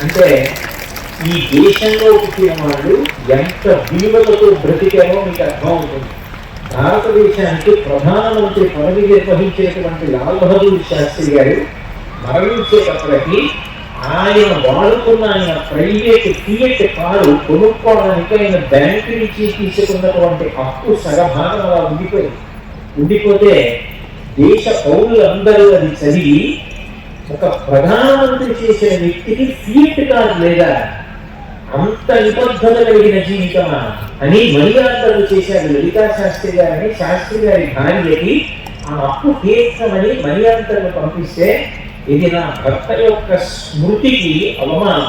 అంటే ఈ దేశంలో పుట్టిన వాళ్ళు ఎంత విలువలతో బ్రతికారో మీకు అర్థమవుతుంది భారతదేశానికి ప్రధానమంత్రి పదవి నిర్వహించేటువంటి లాల్ బహదూర్ శాస్త్రి గారు మరణించేటప్పటికి ఆయన వాడుకున్న ఆయన ప్రైవేట్ ఫియట్ కారు కొనుక్కోవడానికి ఆయన బ్యాంకు నుంచి తీసుకున్నటువంటి అప్పు సగభాగం అలా ఉండిపోయింది. ఉండిపోతే దేశ పౌరులందరూ అది చదివి ఒక ప్రధానమంత్రి చేసిన వ్యక్తికి సీట్ కాదు లేదా? అంత నిబద్ధత కలిగిన జీవితమా? అని మణిగాంతలు చేశారు లలితా శాస్త్రి గారిని. శాస్త్రి గారి భార్యకి ఆ అప్పు తీర్చమని మణిగాంతలను పంపిస్తే ఇది నా భర్త యొక్క స్మృతికి అవమానం.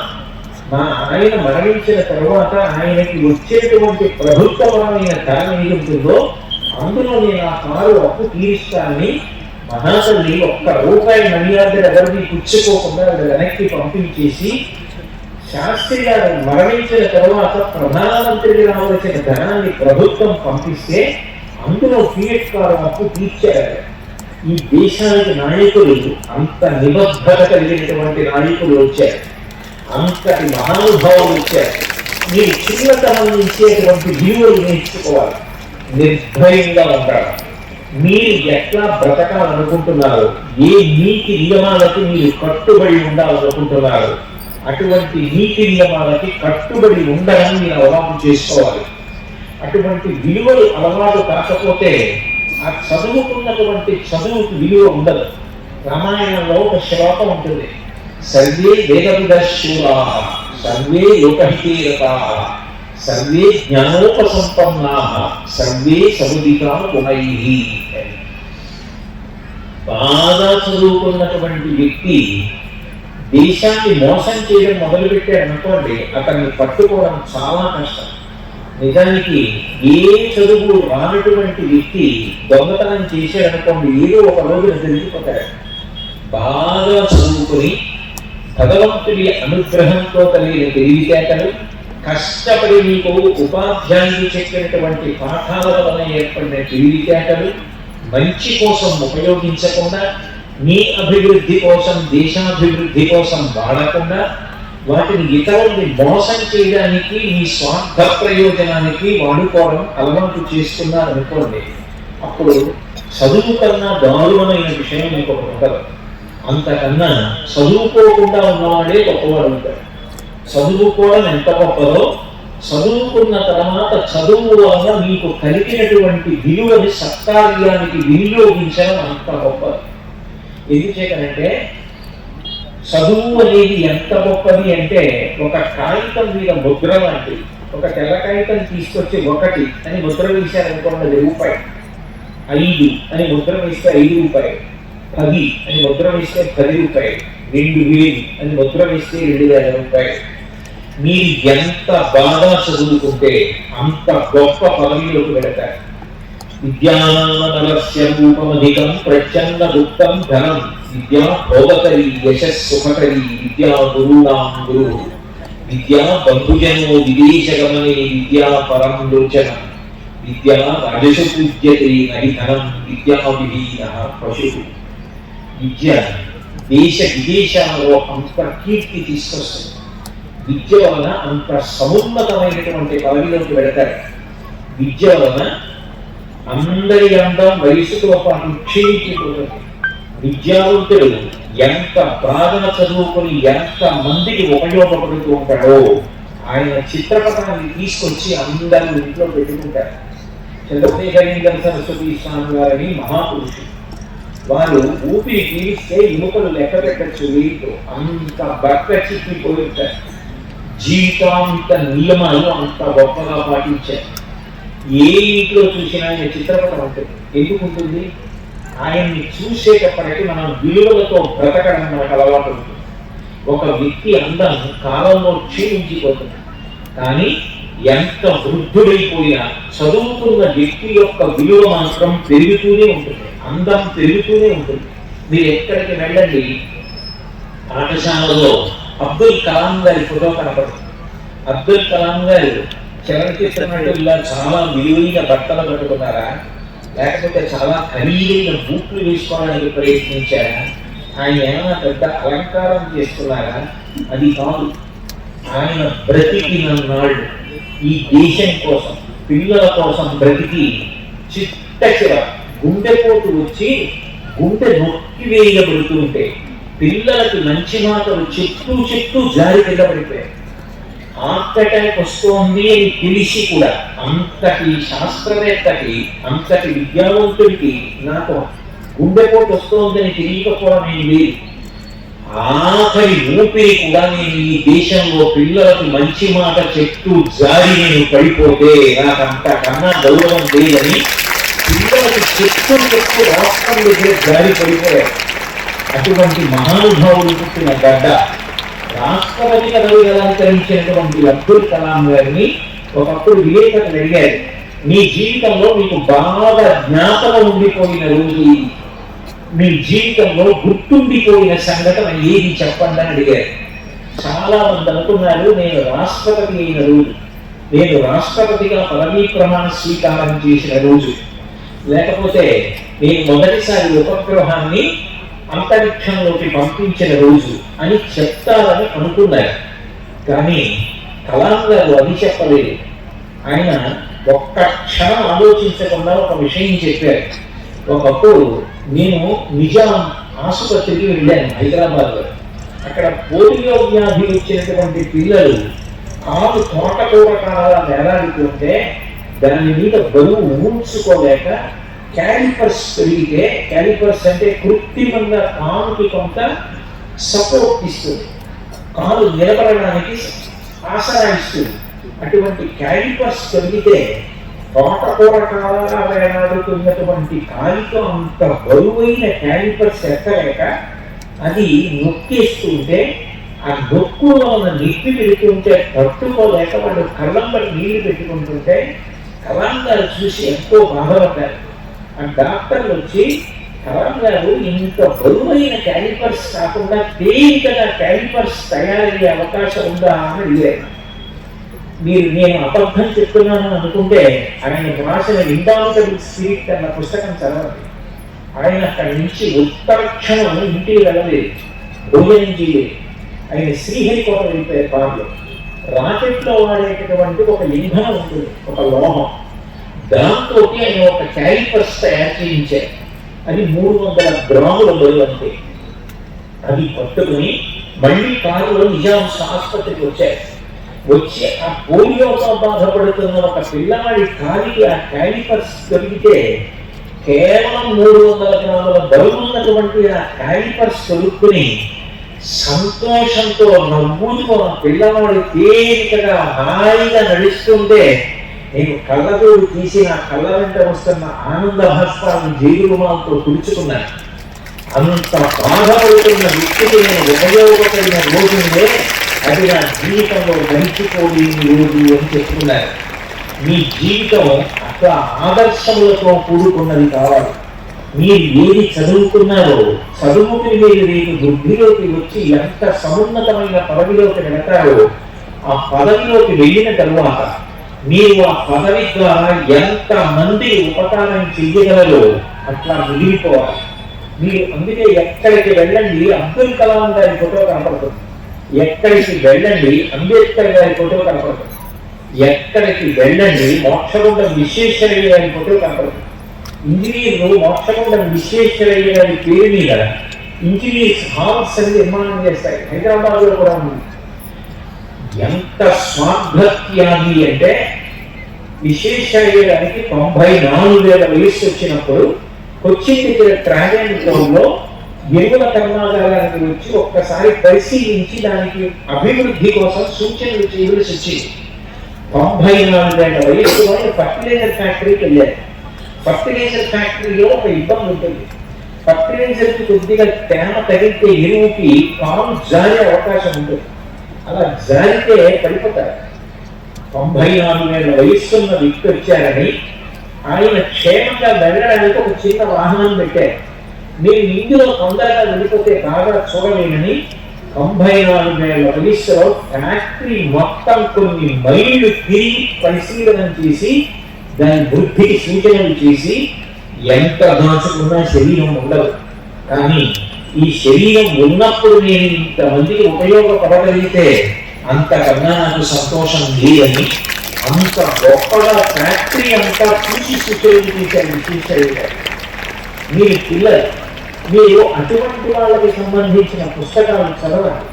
మా ఆయన మరణించిన తర్వాత ఆయనకి వచ్చేటువంటి ప్రభుత్వపరమైన ధర ఏది ఉంటుందో అందులో నేను ఆ కారు అప్పు తీరుస్తానని మహాతల్లి ఒక్క రూపాయి మర్యాద ఎవరిని పుచ్చుకోకుండా ఆవిడ వెనక్కి పంపించేసి శాస్త్రి గారు మరణించిన తరువాత ప్రధానమంత్రికి రావలసిన ధనాన్ని ప్రభుత్వం పంపిస్తే అందులో ఫియట్ కారు అప్పు తీర్చారు. ఈ దేశానికి నాయకులు అంత నిబద్ధత కలిగినటువంటి నాయకులు వచ్చారు. అంతటి మహానుభావులు వచ్చారు. మీరు చిన్నతనం నుంచేటువంటి విలువలు నేర్చుకోవాలి. నిర్భయంగా ఉండాలి. మీరు ఎట్లా బ్రతకాలనుకుంటున్నారు? ఏ నీతి నియమాలకు మీరు కట్టుబడి ఉండాలనుకుంటున్నారు? అటువంటి నీతి నియమాలకి కట్టుబడి ఉండడం మీరు అలవాటు చేసుకోవాలి. అటువంటి విలువలు అలవాటు కాకపోతే ఆ చదువుకున్నటువంటి చదువుకు విలువ ఉండదు. రామాయణంలో ఒక శ్లోకం ఉంటుంది. సర్వే వేదవిదశూరా సర్వే లోకహితేరతా. సర్వే జ్ఞానోపసంపన్నా సర్వే సముదికా గుణై బాగా చదువుకున్నటువంటి వ్యక్తి దేశాన్ని మోసం చేయడం మొదలుపెట్టారనుకోండి అతన్ని పట్టుకోవడం చాలా కష్టం. నిజానికి ఏ చదువు రానటువంటి వ్యక్తి దొంగతనం చేశాడనుకోండి ఏదో ఒక రోజున జరిగిపోతాడు. బాగా చదువుకుని భగవంతుడి అనుగ్రహంతో కలిగిన తెలివితేటలు కష్టపడి మీకు ఉపాధ్యాయులు చెప్పినటువంటి పాఠాల వలన ఏర్పడిన తెలివితేటలు మంచి కోసం ఉపయోగించకుండా నీ అభివృద్ధి కోసం దేశాభివృద్ధి కోసం వాడకుండా వాటిని ఇతరుల్ని మోసం చేయడానికి మీ స్వార్థ ప్రయోజనానికి వాడుకోవడం అలవాటు చేసుకున్నారనుకోండి అప్పుడు చదువు కన్నా దారుణమైన విషయం మీకు ఒకటి ఉండదు. అంతకన్నా చదువుకోకుండా ఉన్నవాడే గొప్పవాడు ఉంటాడు. చదువుకోవడం ఎంత గొప్పదో చదువుకున్న తర్వాత చదువు వల్ల మీకు కలిగినటువంటి విలువని సత్కార్యానికి వినియోగించడం అంత గొప్పది. ఎందుచేతనంటే చదువు అనేది ఎంత గొప్పది అంటే ఒక కాగితం మీద ముద్ర లాంటిది. ఒక తెల్ల కాగితం తీసుకొచ్చి ఒకటి అని ముద్ర వేశారనుకోండి రూపాయి. ఐదు అని ముద్ర వేస్తే ఐదు రూపాయలు. పది అని ముద్ర వేస్తే పది రూపాయలు. రెండు వేలు అని ముద్ర వేస్తే రెండు వేల రూపాయలు. మీరు ఎంత బాగా చదువుకుంటే అంత గొప్ప పదవిలోకి వెళతారు. విద్యానలస్య రూపమధికం ప్రచన్న గుప్తం ధనం విద్యా భోగకరి యశస్సుఖకరి విద్యా గురుణాం గురు. విద్యా బంధుజనో విదేశగమనే విద్యా పరం లోచనం. విద్యా రజసు పూజ్యతే నహి ధనం విద్యా విహీన పశు. విద్య దేశ విదేశాలలో అంత కీర్తి తీసుకొస్తుంది. విద్య వలన అంత సమున్నతమైనటువంటి పదవిలోకి వెళతారు. విద్య వలన అందరి అందం వయసుతో పాటు క్షీణించిపోతుంది. విద్యావంతుడు ఎంత బాగా చదువుకొని ఎంత మందికి ఉపయోగపడుతూ ఉంటాడో ఆయన చిత్రపటాన్ని తీసుకొచ్చి అందరూ ఇంట్లో పెట్టుకుంటారు. చంద్రశేఖరేంద్ర సరస్వతి స్వామి వారిని మహాపురుషుడు వారు ఊపిరి పీలిస్తే ఎముకలు లెక్క పెట్టచ్చు వీటితో అంత బట్ట చిక్కిపోయి ఉంటారు. జీవితాంత నియమాలు అంత గొప్పగా పాటించారు. ఏ ఇంట్లో చూసినా ఆయన చిత్రపటం ఉంటుంది ఎందుకు ఉంటుంది? ఆయన్ని చూసేటప్పటికి మనం విలువలతో బ్రతకడం మనకు అలవాటు ఉంటుంది. ఒక వ్యక్తి అందం కాలంలో క్షీణించిపోతుంది. కానీ ఎంత వృద్ధుడైపోయినా చదువుకున్న వ్యక్తి యొక్క విలువ మాత్రం పెరుగుతూనే ఉంటుంది. అందం పెరుగుతూనే ఉంటుంది. మీరు ఎక్కడికి వెళ్ళండి? పాఠశాలలో అబ్దుల్ కలాం గారి ఫోటో కనపడుతుంది. అబ్దుల్ కలాం గారు చలనచిత్ర నటుల్లా చాలా విలువైన బట్టలు కట్టుకున్నారా? లేకపోతే చాలా ఖరీదైన బూట్లు వేసుకోవడానికి ప్రయత్నించారా? ఆయన ఏమైనా పెద్ద అలంకారం చేస్తున్నారా? అది కాదు. ఆయన బ్రతికిన నాళ్ళు ఈ దేశం కోసం పిల్లల కోసం బ్రతికి చిట్ట చివర గుండెపోటు వచ్చి గుండె నొక్కి వేయబడుతుంటే పిల్లలకు మంచి మాటలు చెప్తూ చెప్తూ జారి కింద పడిపోయాయి హార్ట్ అటాక్ వస్తోంది అని తెలిసి కూడా అంతటి శాస్త్రవేత్తకి అంతటి విద్యావంతుడికి నాకు గుండెపోటు వస్తోందని తెలియకపోవడం ఏం లేదు. ఆఖరి ఊపిరి కూడా నేను ఈ దేశంలో పిల్లలకు మంచి మాట చెప్తూ జారి నేను పడిపోతే నాకు అంతకన్నా గౌరవం లేదని పిల్లలకు చెప్తూ చెప్తూ రాష్ట్రం దగ్గర జారి పడిపోయారు. అటువంటి మహానుభావులు పుట్టిన గడ్డ రాష్ట్రపతి పదవి అలంకరించినటువంటి అబ్దుల్ కలాం గారిని ఒకప్పుడు విలేకరులు అడిగారు. మీ జీవితంలో మీకు బాగా జ్ఞాపకం ఉండిపోయిన రోజు మీ జీవితంలో గుర్తుండిపోయిన సంఘటన ఏది చెప్పండి అని అడిగారు. చాలా మంది అనుకున్నారు నేను రాష్ట్రపతి అయిన రోజు. నేను రాష్ట్రపతిగా పదవీ ప్రమాణ స్వీకారం చేసిన రోజు. లేకపోతే నేను మొదటిసారి ఉపగ్రహాన్ని అంతరిక్షంలోకి పంపించిన రోజు అని చెప్తారని అనుకున్నారు. కానీ కలాం గారు అది చెప్పలేదు. ఆయన ఒక్క క్షణం ఆలోచించకుండా ఒక విషయం చెప్పారు. ఒకప్పుడు నేను నిజాం ఆసుపత్రికి వెళ్ళాను హైదరాబాద్లో. అక్కడ పోలియో వ్యాధి వచ్చినటువంటి పిల్లలు కాలు తోటకూర కాల వేలాడుతుంటే దాని మీద బరువు ఊడ్చుకోలేక క్యాలిపర్స్ పెరిగితే క్యాలిపర్స్ అంటే కృత్రిమంగా కానుకి కొంత సపోర్ట్ ఇస్తుంది. కాలు నిలబడడానికి ఆసరా ఇస్తుంది. అటువంటి క్యాలిపర్స్ పెరిగితే తోటకూర కాలాగా వేలాడుతున్నటువంటి కాలితో అంత బరువైన క్యాలిపర్స్ ఎక్కలేక అది నొక్కేస్తుంటే ఆ నొక్కులో ఉన్న నొప్పి పెడుతుంటే తట్టుకోలేక వాళ్ళు కళ్ళంబడి నీళ్ళు పెట్టుకుంటుంటే కలాం చూసి ఎంతో బాధపడ్డారు. డాక్టర్లు వచ్చి కలాం గారు ఇంత బరువైన క్యాలిపర్స్ కాకుండా తేలికగా క్యాలిపర్స్ తయారయ్యే అవకాశం ఉందా అని అడిగారు. మీరు నేను అబద్ధం చెప్తున్నాను అనుకుంటే ఆయన రాసిన ఇండామిటబుల్ స్పిరిట్ అన్న పుస్తకం చదవండి. ఆయన అక్కడి నుంచి ఉత్తరక్షణం ఇంటికి వెళ్ళలేదు. భోజనం చేయలేదు ఆయన శ్రీహరికోట వెళ్ళిపోయే కారులో రాకెట్లో వాడేటటువంటి ఒక ఇంధనం ఉంటుంది ఒక లోహం. దాంతో ఆయన ఒక క్యాలిపర్స్ తయారు చేయించారు. అది మూడు వందల గ్రాముల బరువు అంతే అది పట్టుకుని మళ్ళీ కారులో నిజాంశ ఆసుపత్రికి వచ్చాయి వచ్చి ఆ పోలియోతో బాధపడుతున్న ఒక పిల్లవాడి కాలికి ఆ క్యాలిపర్స్ దొరికితే కేవలం మూడు వందల గ్రాముల బరువు ఉన్నటువంటి ఆ క్యాలిపర్స్ దొరుకుని సంతోషంతో నవ్వుతూ ఆ పిల్లవాడు తేలికగా హాయిగా నడుస్తుంటే నేను కళ్ళజోడు తీసి నా కళ్ళ వెంట వస్తున్న ఆనంద భాష్పాలను జైలుమాలతో తుడుచుకున్నాను. అంత బాధపడుతున్న వ్యక్తికి నేను ఉపయోగపడిన రోజుందే అది నా జీవితంలో మరిచిపోలేని రోజు అని చెప్తున్నారు మీ జీవితం అట్లా ఆదర్శములతో కూడుకున్నది కావాలి. మీరు ఏది చదువుకున్నారో చదువుకుని మీరు రేపు వృద్ధిలోకి వచ్చి ఎంత సమున్నతమైన పదవిలోకి వెళతారో ఆ పదవిలోకి వెళ్ళిన తరువాత మీరు ఆ పదవి ద్వారా ఎంత మంది ఉపకారం చెయ్యగలరో అట్లా మిగిలిపోవాలి మీరు అందుకే ఎక్కడికి వెళ్ళండి అబ్దుల్ కలాం గారి ఫోటో కనపడుతుంది. ఎక్కడికి వెళ్ళండి అంబేద్కర్ గారి ఫోటో కనపడుతుంది. ఎక్కడికి వెళ్ళండి మోక్షగుండ విశ్వేశ్వరయ్య గారి ఫోటో కనపడుతుంది. ఇంజనీర్లు మోక్షగుండ విశ్వేశ్వరయ్య గారి పేరు మీద ఇంజనీర్స్ హాల్స్ అని నిర్మాణం చేస్తాయి హైదరాబాద్లో కూడా ఉంది. ఎంత స్వార్థత్యాగి అంటే విశ్వేశ్వరయ్య తొంభై నాలుగు వేల వయస్సు వచ్చినప్పుడు కొచ్చిన్ దగ్గర ట్రాగన్లో ఎరువుల కర్మాగారానికి వచ్చి ఒక్కసారి పరిశీలించి దానికి అభివృద్ధి కోసం సూచనలు చేయవలసి వచ్చింది. తొంభై వయస్సు వయస్సులో ఫర్టిలైజర్ ఫ్యాక్టరీకి వెళ్ళారు. ఫర్టిలైజర్ ఫ్యాక్టరీలో ఒక ఇబ్బంది ఉంటుంది. ఫర్టిలైజర్కి కొద్దిగా తేమ తగిలితే ఎరువుకి కాలు జారే అవకాశం ఉంటుంది. అలా జారితే పడిపోతారు. తొంభై నాలుగేళ్ళ వయస్సున్న వ్యక్తి వచ్చారని ఆయన క్షేమంగా వెళ్ళడానికి ఒక చిన్న వాహనం పెట్టారు. మీరు ఇందులో తొందరగా వెళ్ళిపోతే బాగా చూడలేనని తొంభై నాలుగేళ్ళ వయస్సులో ఫ్యాక్టరీ మొత్తం కొన్ని మైళ్ళు తిరిగి పరిశీలన చేసి దాని వృద్ధికి సూచనలు చేసి ఎంత దాచుకున్నా శరీరం ఉండదు. కానీ ఈ శరీరం ఉన్నప్పుడు నేను ఇంతమందికి ఉపయోగపడగలిగితే అంతకన్నా నాకు సంతోషం లేదని అంత గొప్పగా ఫ్యాక్టరీ అంతా చూసి సుచరిత తీశారు తీశారు మీరు పిల్లలు మీరు అటువంటి వాళ్ళకి సంబంధించిన పుస్తకాలు చదవాలి.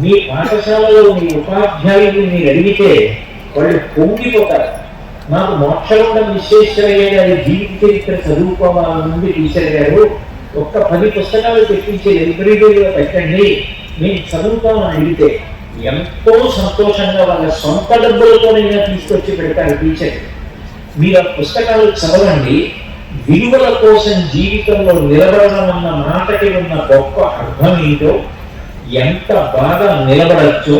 మీ పాఠశాలలో మీ ఉపాధ్యాయులు మీరు అడిగితే వాళ్ళు పొంగిపోతారు. నాకు మోక్షగుండం విశ్వేశ్వరయ్య గారి జీవిత చరిత్ర చదువుకోవాలని టీచర్ గారు. ఒక్క పది పుస్తకాలు తెప్పించి లైబ్రరీలో పెట్టండి. మేము చదువుతామని అడిగితే ఎంతో సంతోషంగా వాళ్ళ సొంత డబ్బులతోనైనా తీసుకొచ్చి పెడతారు టీచర్ మీరు ఆ పుస్తకాలు చదవండి. విలువల కోసం జీవితంలో నిలబడడం అన్న మాటకి ఉన్న గొప్ప అర్థం ఏంటో ఎంత బాగా నిలబడచ్చో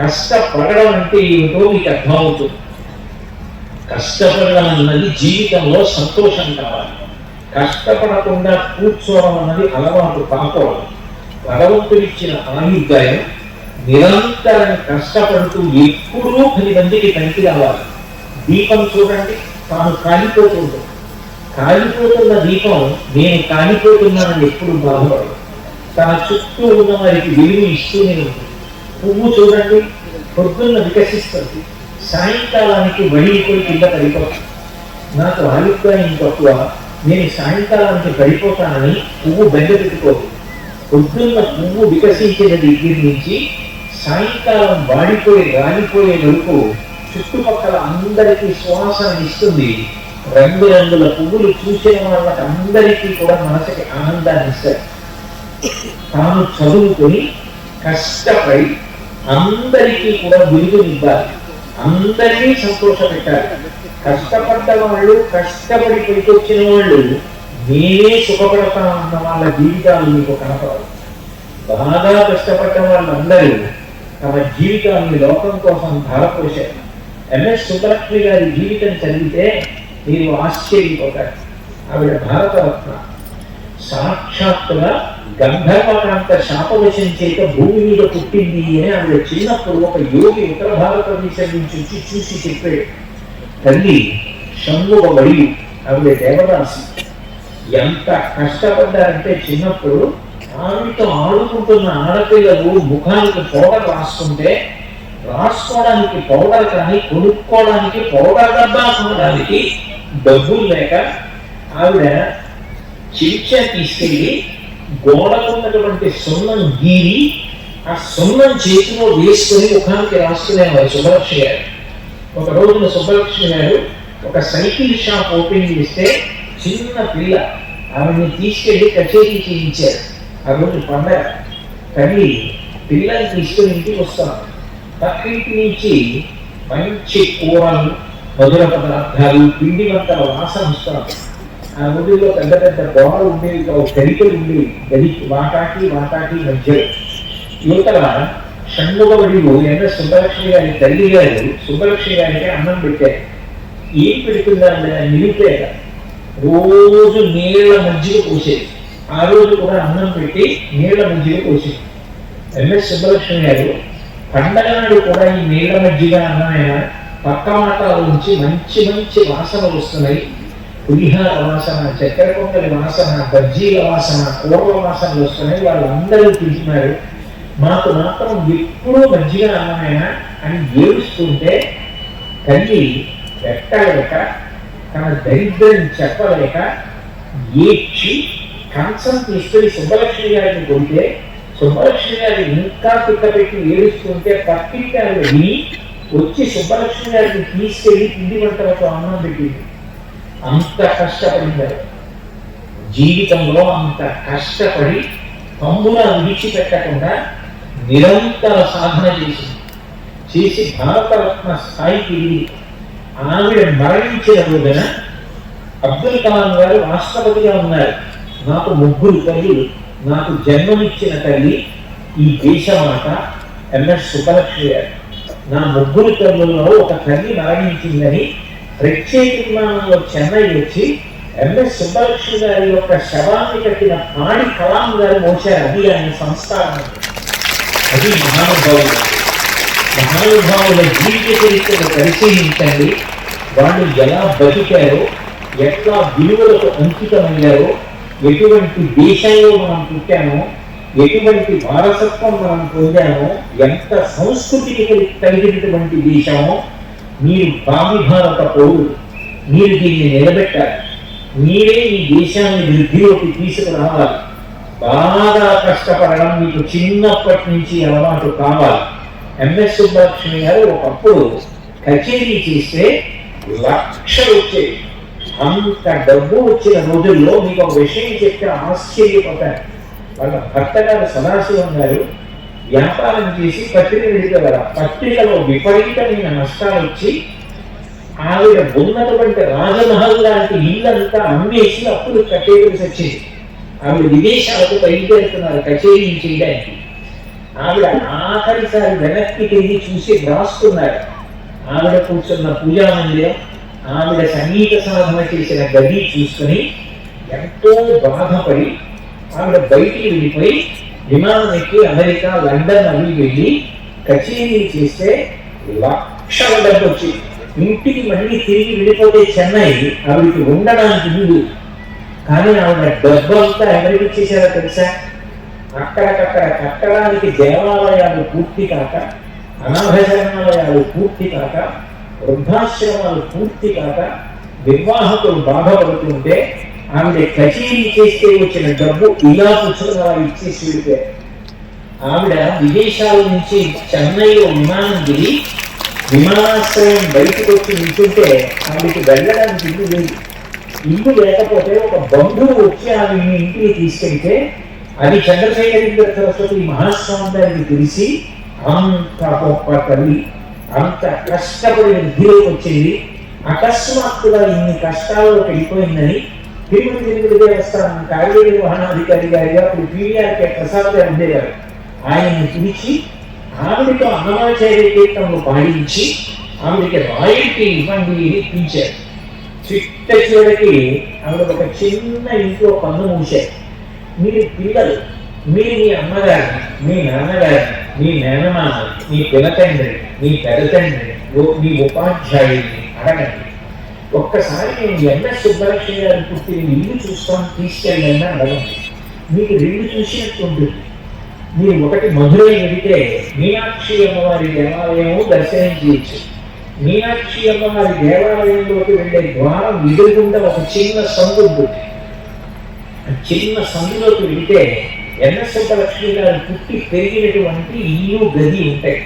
కష్టపడడం అంటే ఏమిటో మీకు అర్థమవుతుంది. కష్టపడడం అన్నది జీవితంలో సంతోషం కావాలి. కష్టపడకుండా కూర్చోవడం అన్నది అలవాటు కాకూడదు భగవంతుడిచ్చిన ఆయుర్దాయం నిరంతరం కష్టపడుతూ ఎప్పుడూ పది మందికి పనికి రావాలి. దీపం చూడండి తాను కాలిపోతుంది. కాలిపోతున్న దీపం నేను కాలిపోతున్నానని ఎప్పుడు బాధపడదు. తన చుట్టూ ఉన్న వారికి విలువ ఇస్తూనే ఉంటుంది పువ్వు చూడండి పొద్దున్న వికసిస్తుంది. సాయంకాలానికి వడిలిపోయి కింద పడిపోతుంది. నాకు ఆయుర్దాయం తక్కువ నేను సాయంకాలానికి పడిపోతానని పువ్వు బెండ పొద్దున్న పువ్వు వికసించిన దగ్గర నుంచి సాయంకాలం వాడిపోయి రాలిపోయే వరకు చుట్టుపక్కల అందరికీ శ్వాసన ఇస్తుంది. రంగురంగుల పువ్వులు చూసిన వాళ్ళకి అందరికీ కూడా మనసుకి ఆనందాన్ని ఇస్తారు తాను చదువుకొని కష్టపడి అందరికీ కూడా విలువనివ్వాలి. అందరినీ సంతోషపెట్టాలి. కష్టపడ్డ వాళ్ళు కష్టపడి పైకొచ్చిన వాళ్ళు నేనే సుఖపడతామన్న వాళ్ళ జీవితాలు మీకు కనపడవు. బాగా కష్టపడ్డ వాళ్ళందరూ తమ జీవితాన్ని లోకం కోసం ధారపోశారు. ఎంఎస్ సుబ్బలక్ష్మి గారి జీవితం చదివితే మీరు ఆశ్చర్యపోతారు. ఆవిడ భారతరత్న. సాక్షాత్తుగా గంధర్వకాంత శాపవశం చేత భూమి మీద పుట్టింది అని ఆవిడ చిన్నప్పుడు ఒక యోగి ఉత్తర భారతదేశం నుంచి వచ్చి చూసి చెప్పాడు. తల్లి షణ్ముఖ వడి ఆవిడ దేవదాసి. ఎంత కష్టపడ్డారంటే చిన్నప్పుడు ఆమెతో ఆడుకుంటున్న ఆడపిల్లలు ముఖానికి పౌడర్ రాసుకుంటే రాసుకోవడానికి పౌడర్ కానీ కొనుక్కోవడానికి పౌడర్ డబ్బా కొనడానికి డబ్బులు లేక ఆవిడ చెంచా తీసుకెళ్ళి గోడకున్నటువంటి సున్నం గీరి ఆ సున్నం చేతిలో వేసుకొని ముఖానికి రాసుకునేవారు సుబ్బలక్ష్మి గారు. ఒక రోజున సుబ్బలక్ష్మి గారు ఒక సైకిల్ షాప్ ఓపెన్ చేస్తే చిన్న పిల్ల ఆమెని తీసుకెళ్ళి కచేరీ చేయించారు. ఆ రోజు పండగ. తల్లి పిల్లల్ని తీసుకుని ఇంటికి వస్తాను పక్కింటి నుంచి మంచి కూరలు మధుర పదార్థాలు పిండి వంటల వాసన వస్తాను ఆ ఊరిలో పెద్ద పెద్ద గోడలు ఉండేవి ఒక ఉండేవి. గది వాటాకి వాటాకి మధ్య యువతల షణ్ముఖవడిలో ఎంఎస్ సుబ్బలక్ష్మి గారి తల్లి గారు సుబ్బలక్ష్మి గారికి అన్నం పెట్టారు. ఏం పెడుతుందంటే నిలిపేట. రోజు నీళ్ళ మజ్జిగ పోసేది. ఆ రోజు కూడా అన్నం పెట్టి నీళ్ళ మజ్జిగ పోసేది. ఎంఎస్ సుబ్బలక్ష్మి గారు పండగ నాడు కూడా ఈ నీళ్ళ మజ్జిగ అన్నమైన పక్క మాటల నుంచి మంచి మంచి వాసనలు వస్తున్నాయి. పులిహార వాసన చక్కెర పొంగలి వాసన బజ్జీల వాసన కూరల వాసనలు వస్తున్నాయి. వాళ్ళందరూ తింటున్నారు. మాకు మాత్రం ఎప్పుడూ మజ్జిగ అన్నమైన అని ఏడుస్తుంటే తల్లి పెట్టలేక తన దరిద్రం చెప్పలేక ఏడ్చి కంచం తీసుకొని సుబ్బలక్ష్మి గారిని కొడితే సుబ్బలక్ష్మి గారి ఇంకా పెట్టి ఏడుస్తుంటే పక్కింటి విని వచ్చి సుబ్బలక్ష్మి గారిని తీసుకెళ్ళి పిండి వంటలకు అన్నం పెట్టింది. అంత కష్టపడింది జీవితంలో అంత కష్టపడి తమ్ముల విడిచిపెట్టకుండా నిరంతర సాధన చేసింది. చేసి భారతరత్న స్థాయికి ఆవిడ మరణించిన రోజున అబ్దుల్ కలాం గారు రాష్ట్రపతిగా ఉన్నారు. నాకు ముగ్గురు తల్లి నాకు జన్మనిచ్చిన తల్లి ఈ దేశమాత ఎంఎస్ సుబ్బలక్ష్మి గారు. నా ముగ్గురు తల్లుల్లో ఒక తల్లి మరణించిందని ప్రత్యేక విమానంలో చెన్నై వచ్చి ఎంఎస్ సుబ్బలక్ష్మి గారి యొక్క శవాన్ని కట్టిన పాడి కలాం గారు మోశారు. అది ఆయన సంస్కారం. అది మహానుభావులు మహానుభావుల జీవిత చరిత్రను పరిశీలించండి. వాళ్ళు ఎలా బతికారో ఎట్లా విలువలకు అంకితమయ్యారో ఎటువంటి దేశంలో మనం పుట్టామో ఎటువంటి వారసత్వం మనం పొందామో ఎంత సంస్కృతికి కలిగినటువంటి దేశమో మీరు భావి భారత పౌరులు. మీరు దీన్ని నిలబెట్టాలి. మీరే ఈ దేశాన్ని వృద్ధిలోకి తీసుకురావాలి. బాగా కష్టపడడం మీకు చిన్నప్పటి నుంచి అలవాటు కావాలి. ఎంఎస్ సుబ్బలక్ష్మి గారు ఒకప్పుడు కచేరీ చేస్తే లక్షలు వచ్చేవి అంత డబ్బు వచ్చిన రోజుల్లో మీకు ఒక విషయం చెప్తే ఆశ్చర్యపోతారు. వాళ్ళ భర్త గారు సదాశివం గారు వ్యాపారం చేసి పత్రిక వెళ్ళేవారు పత్రికలో విపరీతమైన నష్టాలు వచ్చి ఆవిడ ఉన్నటువంటి రాజమహల్ లాంటి ఇల్లంతా అమ్మేసి అప్పుడు కట్టేయవలసి వచ్చింది ఆవిడ విదేశాలకు బయలుదేరుతున్నారు కచేరీ చేయడానికి. ఆవిడ ఆఖరిసారి వెనక్కి తిరిగి చూసి రాస్తున్నారు ఆవిడ కూర్చున్న పూజా మందిరం ఆవిడ సంగీత సాధన చేసిన గది చూసుకుని ఎంతో బాధపడి ఆవిడ బయటికి వెళ్ళిపోయి విమానం ఎక్కి అమెరికా లండన్ అవి వెళ్ళి కచేరీ చేస్తే లక్షల డబ్బు వచ్చింది. ఇంటికి మళ్ళీ తిరిగి వెళ్ళిపోతే చెన్నై ఆవిడకి ఉండడానికి వీలు. కానీ ఆవిడ డబ్బు అంతా ఎవరికి ఇచ్చేసారో తెలుసా? అక్కడక్కడ కట్టడానికి దేవాలయాలు పూర్తి కాక అనాథశరణాలయాలు పూర్తి కాక వృద్ధాశ్రమాలు పూర్తి కాక నిర్వాహకులు బాధపడుతుంటే ఆవిడ కచేరీ చేస్తే వచ్చిన డబ్బు ఇలా కూర్చొని అలా ఇచ్చేసి వెళ్తే ఆవిడ విదేశాల నుంచి చెన్నైలో విమానం దిగి విమానాశ్రయం బయటకు వచ్చి నిల్చుంటే ఆవిడకి వెళ్ళడానికి ఇల్లు లేదు. ఇల్లు లేకపోతే ఒక బంధువు వచ్చి ఆమె మీ ఇంటికి తీసుకెళ్తే అది చంద్రశేఖరేంద్ర సరస్వతి మహాస్వామి గారికి తెలిసి అంత గొప్ప తల్లి అంత కష్టపడి వృద్ధిలోకి వచ్చింది. అకస్మాత్తుగా ఇన్ని కష్టాల్లో వెళ్ళిపోయిందని తిరుమల తిరుమల దేవస్థానం కార్యనిర్వహణాధికారి నిర్వహణాధికారి గారిగా అప్పుడు పీవీఆర్కే ప్రసాద్ గారు ఉండేవారు. ఆయన్ని పిలిచి ఆవిడతో అన్నమాచార్య కీర్తనలు పాడించి ఆవిడకి రాయల్టీ ఇవ్వండి ఇప్పించారు. చిట్ట చివరికి ఆవిడ ఒక చిన్న ఇంట్లో పన్ను మూసాయి మీరు పిల్లలు మీరు మీ అమ్మగారిని మీ నాన్నగారిని మీ మేనమామని మీ పినతండ్రిని మీ పెదతండ్రిని మీ ఉపాధ్యాయుడిని అడగండి. ఒక్కసారి నేను ఎంఎస్ సుబ్బలక్ష్మి గారి పుట్టిన ఇల్లు చూస్తాను తీసుకెళ్ళండి అని అడగండి. మీకు రెండు చూసినట్టు ఉంటుంది. మీరు ఒకటి మధురై వెళితే మీనాక్షి అమ్మవారి దేవాలయము దర్శనం చేయొచ్చు. మీనాక్షి అమ్మవారి దేవాలయంలోకి వెళ్ళే ద్వారం ఎదురుగుండా ఒక చిన్న సందు ఉంటుంది చిన్న సందులోకి వెళితే ఎన్నసంత లక్ష్మి గారు పుట్టి పెరిగినటువంటి ఇల్లు గది ఉంటాయి.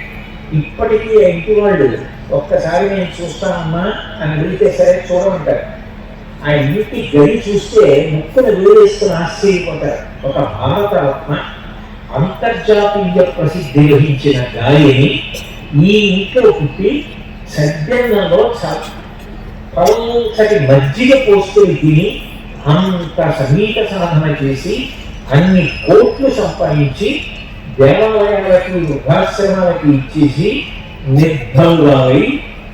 ఇప్పటికీ ఆ ఇంటి వాళ్ళు ఒక్కసారి నేను చూస్తానమ్మా అని వెళితే సరే చూడమంటారు. ఆ ఇంటి గది చూస్తే ముక్కును వేరేసుకుని ఆశ్చర్యపోతారు. ఒక భారత రత్న అంతర్జాతీయ ప్రసిద్ధి వహించిన గాయని ఈ ఇంట్లో పుట్టి సద్యంలో పల్చటి మజ్జిగ పోసుకొని తిని అంత సంగీత సాధన చేసి అన్ని కోట్లు సంపాదించి దేవాలయాలకి వృద్ధాశ్రమాలకి ఇచ్చేసి నిర్భంగాలై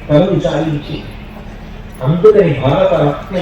పనులు సాధించింది అందుకని భారత రత్న